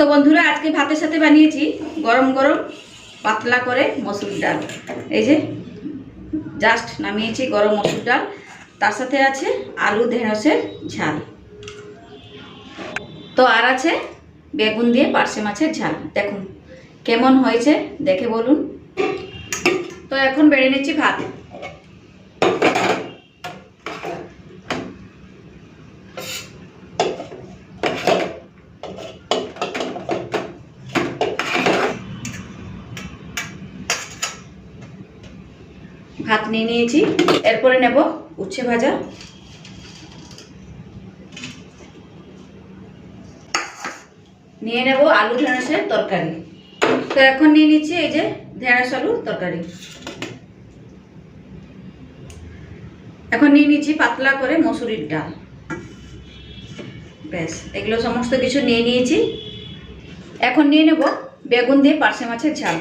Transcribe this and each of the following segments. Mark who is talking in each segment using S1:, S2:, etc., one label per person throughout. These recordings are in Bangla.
S1: তো বন্ধুরা, আজকে ভাতের সাথে বানিয়েছি গরম গরম পাতলা করে মসুর ডাল। এই যে জাস্ট নামিয়েছি গরম মসুর ডাল। তার সাথে আছে আলু ঢেঁড়সের ঝাল। তো আর আছে বেগুন দিয়ে পার্শে মাছের ঝাল। দেখুন, কেমন হয়েছে দেখে বলুন। তো এখন বেড়ে নিচ্ছি ভাত। ভাত নিয়ে নিয়েছি। এরপরে নেব উচ্ছে ভাজা। নিয়ে নেব আলু ঢেঁড়সের তরকারি। তো এখন নিয়ে নিচ্ছি এই যে ঢেঁড়স আলুর তরকারি। এখন নিয়ে নিচ্ছি পাতলা করে মসুরির ডাল। ব্যাস, এগুলো সমস্ত কিছু নিয়ে নিয়েছি। এখন নিয়ে নেব বেগুন দিয়ে পার্শে মাছের ঝাল।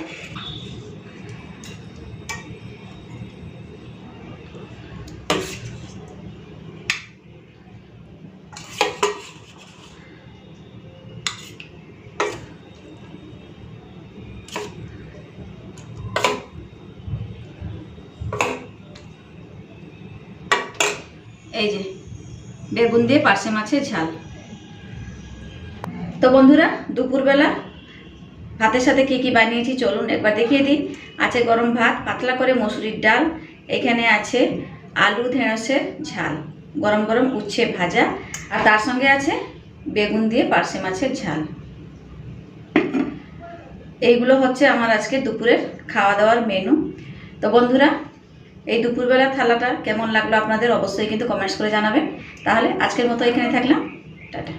S1: এই যে, বেগুন দিয়ে পার্শে মাছের ঝাল। তো বন্ধুরা, দুপুরবেলা ভাতের সাথে কি কি বানিয়েছি চলুন একবার দেখিয়ে দিই। আছে গরম ভাত, পাতলা করে মসুরির ডাল, এখানে আছে আলু ঢেঁড়সের ঝাল, গরম গরম উচ্ছে ভাজা, আর তার সঙ্গে আছে বেগুন দিয়ে পার্শে মাছের ঝাল। এইগুলো হচ্ছে আমার আজকে দুপুরের খাওয়া দাওয়ার মেনু তো বন্ধুরা এই দুপুরবেলা থালাটা কেমন লাগল আপনাদের অবশ্যই কিন্তু কমেন্টস করে জানাবেন। তাহলে আজকের মতো এখানে থাকলাম। টাটা।